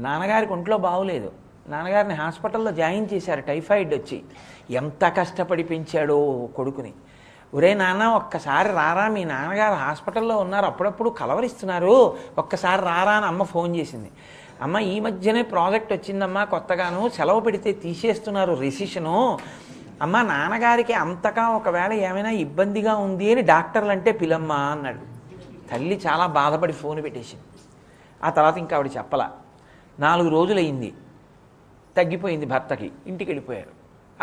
నాన్నగారికి ఒంట్లో బాగోలేదు. నాన్నగారిని హాస్పిటల్లో జాయిన్ చేశారు టైఫాయిడ్ వచ్చి. ఎంత కష్టపడి పెంచాడో కొడుకుని. ఒరే నాన్న ఒక్కసారి రారా మీ నాన్నగారు హాస్పిటల్లో ఉన్నారు అప్పుడప్పుడు కలవరిస్తున్నారు. ఒక్కసారి రారా అని అమ్మ ఫోన్ చేసింది. అమ్మ ఈ మధ్యనే ప్రాజెక్ట్ వచ్చిందమ్మా కొత్తగాను. సెలవు పెడితే తీసేస్తున్నారు రిసిషను. అమ్మ నాన్నగారికి అంతగా ఒకవేళ ఏమైనా ఇబ్బందిగా ఉంది అని డాక్టర్లు అంటే పిలమ్మా అన్నాడు. తల్లి చాలా బాధపడి ఫోన్ పెట్టేసింది. ఆ తర్వాత ఇంకా ఆవిడ చెప్పలా. నాలుగు రోజులు అయింది తగ్గిపోయింది భర్తకి. ఇంటికి వెళ్ళిపోయారు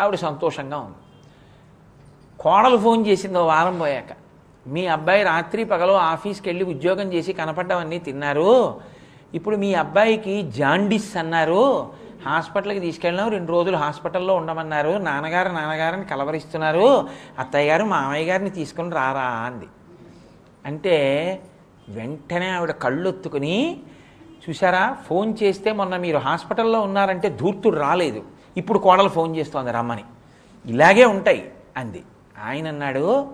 ఆవిడ సంతోషంగా ఉంది. కోడలు ఫోన్ చేసింది ఓ వారం పోయాక. మీ అబ్బాయి రాత్రి పగలు ఆఫీస్కి వెళ్ళి ఉద్యోగం చేసి కనపడ్డవన్నీ తిన్నారు. ఇప్పుడు మీ అబ్బాయికి జాండిస్ అన్నారు. హాస్పిటల్కి తీసుకెళ్ళినాం రెండు రోజులు హాస్పిటల్లో ఉండమన్నారు. నాన్నగారు నాన్నగారిని కలవరిస్తున్నారు. అత్తయ్య గారు మామయ్య గారిని తీసుకుని రారా అంది. అంటే వెంటనే ఆవిడ కళ్ళొత్తుకుని చూసారా ఫోన్ చేస్తే మొన్న మీరు హాస్పిటల్లో ఉన్నారంటే ధూర్తుడు రాలేదు. ఇప్పుడు కోడలు ఫోన్ చేస్తోంది రమ్మని. ఇలాగే ఉంటాయి అంది. ఆయన అన్నాడు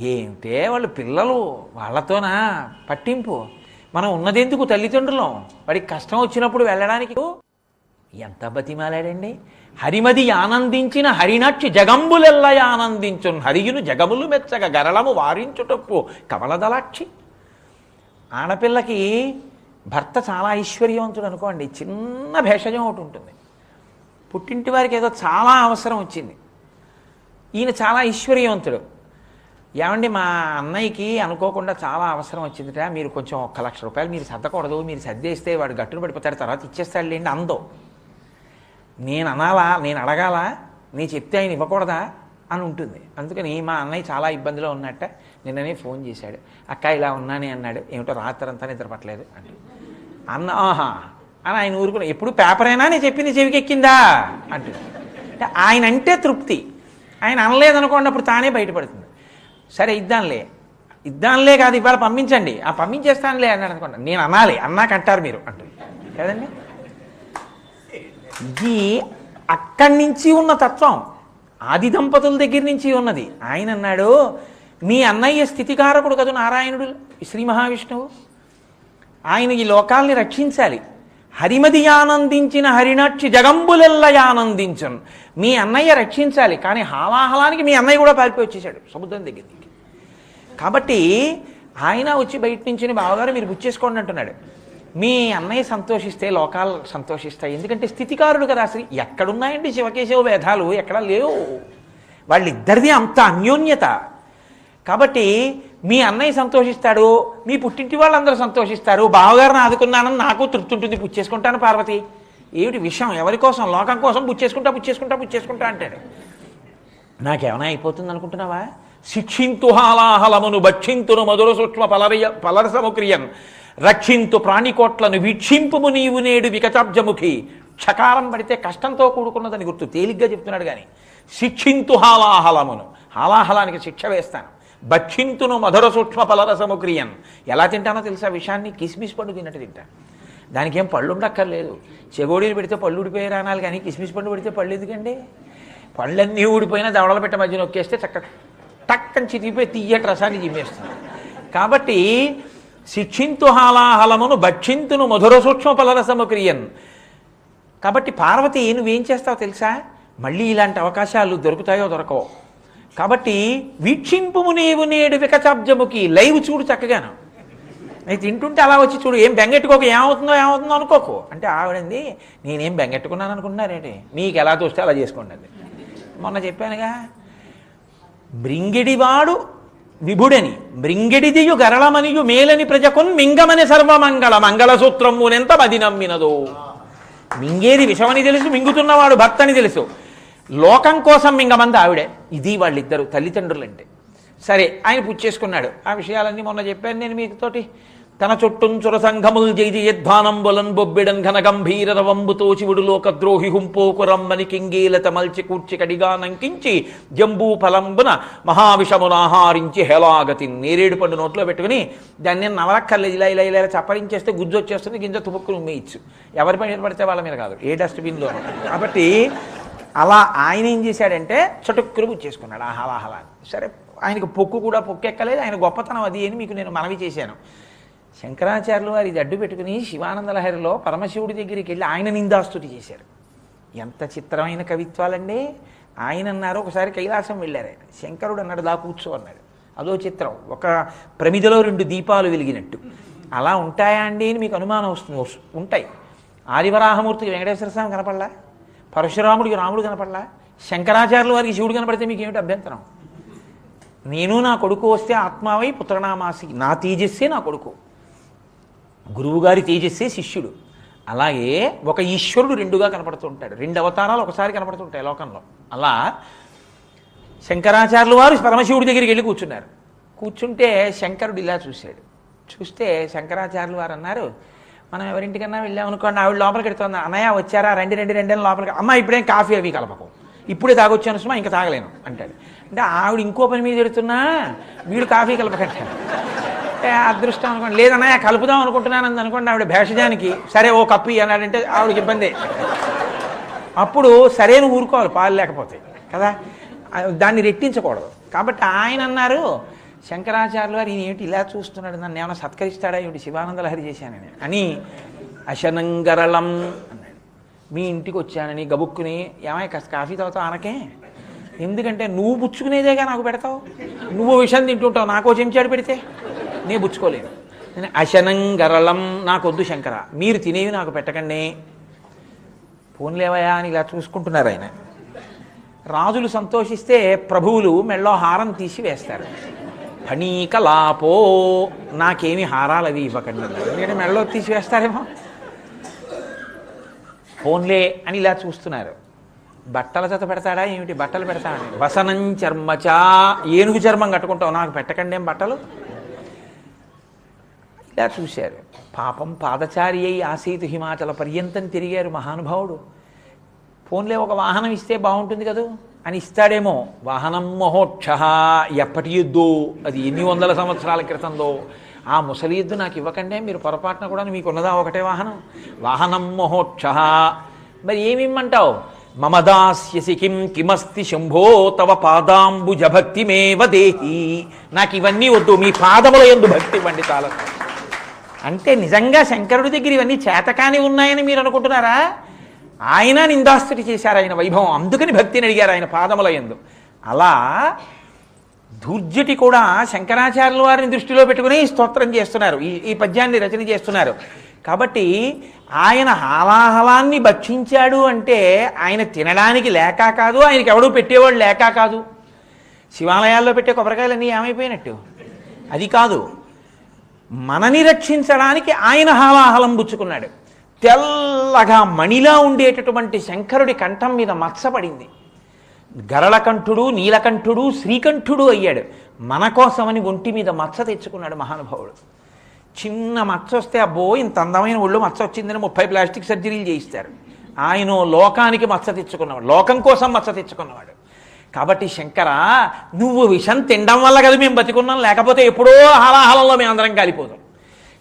ఏమిటే వాళ్ళు పిల్లలు వాళ్ళతోనా? పట్టింపు. మనం ఉన్నదెందుకు తల్లిదండ్రులం? వాడికి కష్టం వచ్చినప్పుడు వెళ్ళడానికి ఎంత బతిమాలాడండి. హరిమది ఆనందించిన హరినక్షి జగంబులెల్లయ ఆనందించున్ హరియును జగములు మెచ్చగ గరళము వారించుటప్పు కమలదలాక్షి. ఆడపిల్లకి భర్త చాలా ఐశ్వర్యవంతుడు అనుకోండి చిన్న భేషజం ఒకటి ఉంటుంది. పుట్టింటి వారికి ఏదో చాలా అవసరం వచ్చింది. ఈయన చాలా ఐశ్వర్యవంతుడు. ఏమండి మా అన్నయ్యకి అనుకోకుండా చాలా అవసరం వచ్చిందిట మీరు కొంచెం ఒక్క లక్ష రూపాయలు మీరు సర్దకూడదు మీరు సర్దేస్తే వాడు గట్టును పడిపోతాడు తర్వాత ఇచ్చేస్తాడు లేండి అందో. నేను అనాలా నేను అడగాలా నేను చెప్తే ఆయన ఇవ్వకూడదా అని ఉంటుంది. అందుకని మా అన్నయ్య చాలా ఇబ్బందిలో ఉన్నట్ట నిన్ననే ఫోన్ చేశాడు. అక్క ఇలా ఉన్నానే అన్నాడు. ఏమిటో రాత్రంతా నిద్ర పట్టలేదు అంటే అన్న ఆహా. అని ఆయన ఊరుకున్నా ఎప్పుడు పేపర్ అయినా నేను చెప్పింది చెవికెక్కిందా? అంటుంది. అంటే ఆయన అంటే తృప్తి. ఆయన అనలేదనుకోండి అప్పుడు తానే బయటపడుతుంది. సరే ఇద్దాంలే. ఇద్దాంలే కాదు ఇవాళ పంపించండి. ఆ పంపించేస్తానులే అన్నాడు అనుకోండి నేను అనాలి. అన్నాకంటారు మీరు అంటుంది. కదండి? ఇది అక్కడి నుంచి ఉన్న తత్వం. ఆది దంపతుల దగ్గర నుంచి ఉన్నది. ఆయన అన్నాడు మీ అన్నయ్య స్థితికారకుడు కదా నారాయణుడు శ్రీ మహావిష్ణువు? ఆయన ఈ లోకాల్ని రక్షించాలి. హరిమది ఆనందించిన హరిణక్షి జగంబులెల్లయ ఆనందించను. మీ అన్నయ్య రక్షించాలి. కానీ హాలాహలానికి మీ అన్నయ్య కూడా పారిపోయి వచ్చేసాడు. సముద్రం దగ్గరికి. కాబట్టి ఆయన వచ్చి బయట నుంచి బావగారు మీరు బుచ్చేసుకోండి అంటున్నాడు. మీ అన్నయ్య సంతోషిస్తే లోకాలు సంతోషిస్తాయి. ఎందుకంటే స్థితికారుడు కదా అసలు. ఎక్కడున్నాయండి శివకేశవ వేధాలు ఎక్కడా లేవు. వాళ్ళిద్దరిది అంత అన్యోన్యత. కాబట్టి మీ అన్నయ్య సంతోషిస్తాడు మీ పుట్టింటి వాళ్ళందరూ సంతోషిస్తారు బావగారిని ఆదుకున్నానని నాకు తృప్తి ఉంటుంది పుచ్చేసుకుంటాను పార్వతి. ఏమిటి విషయం? ఎవరి కోసం? లోకం కోసం పుచ్చేసుకుంటా పుచ్చేసుకుంటా పుచ్చేసుకుంటా అంటాడు. నాకేమైనా అయిపోతుంది అనుకుంటున్నావా? శిక్షింతు హాలాహలమును భక్షింతును మధుర సూక్ష్మ పలరయ పలరసముక్రియన్. రక్షింతు ప్రాణికోట్లను వీక్షింపుము నీవు నేడు వికతాబ్జముఖి క్షకారం పడితే కష్టంతో కూడుకున్నదని గుర్తు తేలిగ్గా చెప్తున్నాడు కానీ శిక్షింతు హాలాహలమును. హాలాహలానికి శిక్ష వేస్తాను. భక్షింతును మధుర సూక్ష్మ పలరసముక్రియన్ ఎలా తింటానో తెలుసా? విషయాన్ని కిస్మిస్ పండు తిన్నట్టు తింటాను దానికి ఏం పళ్ళు ఉండక్కర్లేదు. చెగోడీలు పెడితే పళ్ళు ఊడిపోయి రానాలి కానీ కిస్మిస్ పండు పెడితే పళ్ళు ఎందుకండి? పళ్ళన్నీ ఊడిపోయినా దవడల పెట్ట మధ్య నొక్కేస్తే చక్క టక్కని చితికిపోయి తీయటి రసాన్ని చిమ్మేస్తుంది కాబట్టి శిక్షింతు హాలాహలమును భక్షింతును మధుర సూక్ష్మ ఫలరసము క్రియన్. కాబట్టి పార్వతి నువ్వేం చేస్తావు తెలుసా? మళ్ళీ ఇలాంటి అవకాశాలు దొరుకుతాయో దొరకవో? కాబట్టి వీక్షింపుము నీవు నేడు వికచాబ్జముకి లైవ్ చూడు చక్కగాను. నేను తింటుంటే అలా వచ్చి చూడు ఏం బెంగెట్టుకోక ఏమవుతుందో ఏమవుతుందో అనుకోకు. అంటే ఆవిడంది నేనేం బెంగెట్టుకున్నాను అనుకుంటున్నారేంటి మీకు ఎలా చూస్తే అలా చేసుకోండి అది. మొన్న చెప్పానుగా బ్రింగిడివాడు విభుడని మృంగిడిదియు గరళమనియు మేలని ప్రజకున్ మింగమని సర్వమంగళ మంగళసూత్రమునెంత మది నమ్మినదో. మింగేది విషమని తెలుసు మింగుతున్నవాడు భర్త అని తెలుసు. లోకం కోసం మింగమంది ఆవిడే. ఇది వాళ్ళిద్దరు తల్లిదండ్రులంటే. సరే ఆయన పుచ్చేసుకున్నాడు ఆ విషయాలన్నీ మొన్న చెప్పాను నేను మీతోటి. తన చుట్టూ చురసంఘముల్ బొలన్ బొబ్బిడన్ ఘన గంభీర రవంబుతో శివుడు లోకద్రోహి హుంపోకు కింగీలత మల్చి కూర్చి కడిగా నంకించి జంబూ ఫలంబున మహావిషమునాహారించి హేలాగతి నేరేడు పండు నోట్లో పెట్టుకుని దాన్ని నవలక్కర్లేదు. ఇలా ఇలా ఇలా ఇలా చప్పరించేస్తే గుజ్జు వచ్చేస్తుంది గింజ తుపుక్కులు ఉమ్మేయచ్చు. ఎవరి పని పడితే వాళ్ళ మీద కాదు. ఏ డస్ట్బిన్లో కాబట్టి అలా ఆయన ఏం చేశాడంటే చటుక్కులు పుచ్చేసుకున్నాడు ఆ హలాహలా సరే ఆయనకు పొక్కు కూడా పొక్కెక్కలేదు. ఆయన గొప్పతనం అది అని మీకు నేను మనవి చేశాను. శంకరాచార్యులు వారి ఇది అడ్డు పెట్టుకుని శివానందలహరిలో పరమశివుడి దగ్గరికి వెళ్ళి ఆయన నిందాస్తుతి చేశారు. ఎంత చిత్రమైన కవిత్వాలండి. ఆయన అన్నారు ఒకసారి కైలాసం వెళ్ళారు ఆయన. శంకరుడు అన్నాడు దా కూర్చో అన్నాడు. అదో చిత్రం. ఒక ప్రమిదలో రెండు దీపాలు వెలిగినట్టు. అలా ఉంటాయా అండి అని మీకు అనుమానం వస్తుంది. ఉంటాయి. ఆదివరాహమూర్తికి వెంకటేశ్వర స్వామి కనపడలా? పరశురాముడికి రాముడు కనపడలా? శంకరాచార్యుల వారికి శివుడు కనపడితే మీకు ఏమిటి అభ్యంతరం? నేను నా కొడుకు వస్తే ఆత్మావై పుత్రనామాసి నా తేజస్సే నా కొడుకు. గురువుగారి తేజస్సే శిష్యుడు. అలాగే ఒక ఈశ్వరుడు రెండుగా కనపడుతుంటాడు. రెండు అవతారాలు ఒకసారి కనపడుతుంటాయి లోకంలో. అలా శంకరాచార్యులు వారు పరమశివుడి దగ్గరికి వెళ్ళి కూర్చున్నారు. కూర్చుంటే శంకరుడు ఇలా చూశాడు. చూస్తే శంకరాచార్యులు వారు అన్నారు మనం ఎవరింటికన్నా వెళ్ళామనుకోండి ఆవిడ లోపలికి ఎడుతుంది అన్నయ్య వచ్చారా? రెండు రెండు రండి లోపలికి అమ్మ ఇప్పుడేం కాఫీ అవి కలపకు. ఇప్పుడే తాగొచ్చాను సుమా ఇంకా తాగలేను అంటాడు. అంటే ఆవిడ ఇంకో పని మీద ఎడుతున్నా వీడు కాఫీ కలపకంటాడు అదృష్టం అనుకోండి. లేదన్నయ్య కలుపుదాం అనుకుంటున్నాను అని అనుకోండి ఆవిడ భేషజానికి. సరే ఓ కప్పి అన్నాడంటే ఆవిడకి ఇబ్బంది. అప్పుడు సరైన ఊరుకోవాలి పాలు లేకపోతే. కదా? దాన్ని రెట్టించకూడదు. కాబట్టి ఆయన అన్నారు శంకరాచార్యులు వారు ఈయన ఏమిటి ఇలా చూస్తున్నాడు నన్ను ఏమైనా సత్కరిస్తాడా? ఏమిటి శివానందలహరి చేశాను నేను అని అశనంగరళం అన్నాడు. మీ ఇంటికి వచ్చానని గబుక్కుని ఏమై కాస్త కాఫీ తాగుతావు అనకే ఎందుకంటే నువ్వు పుచ్చుకునేదేగా నాకు పెడతావు. నువ్వు విషయం తింటుంటావు నాకో చెంచాడు పెడితే. నేను పుచ్చుకోలేను నేను అశనంగరళం నాకొద్దు శంకర. మీరు తినేవి నాకు పెట్టకండి. పోన్లేవయా అని ఇలా చూసుకుంటున్నారు ఆయన. రాజులు సంతోషిస్తే ప్రభువులు మెళ్ళో హారం తీసి వేస్తారు. ఫణీకలాపో నాకేమి హారాలు అవి ఇవ్వకండి. ఎందుకంటే మెడలో తీసి వేస్తారేమో ఫోన్లే అని ఇలా చూస్తున్నారు. బట్టల జత పెడతాడా ఏమిటి? బట్టలు పెడతాడని వసనం చర్మచా ఏనుగు చర్మం కట్టుకుంటావు. నాకు పెట్టకండి ఏం బట్టలు? ఇలా చూశారు. పాపం పాదచారి అయి ఆసీతు హిమాచల పర్యంతం తిరిగారు మహానుభావుడు. ఫోన్లే ఒక వాహనం ఇస్తే బాగుంటుంది కదూ? అని ఇస్తాడేమో వాహనం మహోక్ష ఎప్పటి యుద్ధో అది ఎన్ని వందల సంవత్సరాల క్రితందో. ఆ ముసలి యుద్ధు నాకు ఇవ్వకంటే మీరు పొరపాటున కూడా మీకు ఉన్నదా ఒకటే వాహనం? వాహనం మహోక్ష మరి ఏమిమ్మంటావు? మమదాస్యసి మమ దాస్యసి కిం కిమస్తి శంభో తవ పాదాంబుజ భక్తిమేవ దేహి. నాకు ఇవన్నీ వద్దు మీ పాదముల ఎందు భక్తి ఇవ్వండి చాలా అంటే నిజంగా శంకరుడి దగ్గర ఇవన్నీ చేతకాని ఉన్నాయని మీరు అనుకుంటున్నారా? ఆయన నిందాస్తుడి చేశారు ఆయన వైభవం. అందుకని భక్తిని అడిగారు ఆయన పాదముల ఎందు. అలా దుర్జటి కూడా శంకరాచార్యుల వారిని దృష్టిలో పెట్టుకుని స్తోత్రం చేస్తున్నారు. ఈ ఈ పద్యాన్ని రచన చేస్తున్నారు. కాబట్టి ఆయన హాలాహలాన్ని భక్షించాడు అంటే ఆయన తినడానికి లేక కాదు ఆయనకి ఎవడూ పెట్టేవాడు లేక కాదు. శివాలయాల్లో పెట్టే కొబ్బరికాయలన్నీ ఏమైపోయినట్టు? అది కాదు. మనని రక్షించడానికి ఆయన హాలాహలం పుచ్చుకున్నాడు. తెల్లగా మణిలా ఉండేటటువంటి శంకరుడి కంఠం మీద మచ్చ పడింది గరళకంఠుడు నీలకంఠుడు శ్రీకంఠుడు అయ్యాడు. మన కోసమని ఒంటి మీద మచ్చ తెచ్చుకున్నాడు మహానుభావుడు. చిన్న మచ్చ వస్తే అబ్బో ఇంత అందమైన ఒళ్ళు మచ్చ వచ్చిందని ముప్పై ప్లాస్టిక్ సర్జరీలు చేయిస్తారు. ఆయన లోకానికి మచ్చ తెచ్చుకున్నవాడు. లోకం కోసం మచ్చ తెచ్చుకున్నవాడు. కాబట్టి శంకర నువ్వు విషం తినడం వల్ల కదా మేము బతికున్నాం లేకపోతే ఎప్పుడో హాలాహలంలో మేము అందరం కాలిపోతాం.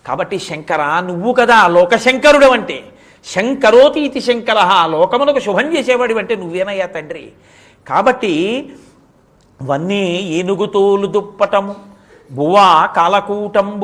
కాబట్టి శంకర నువ్వు కదా లోకశంకరుడు అంటే. శంకరోతి ఇది శంకర లోకమునకు శుభం చేసేవాడు అంటే నువ్వేనయ్యా తండ్రి? కాబట్టి వన్నీ ఏనుగుతోలు దుప్పటము బువా కాలకూటంబు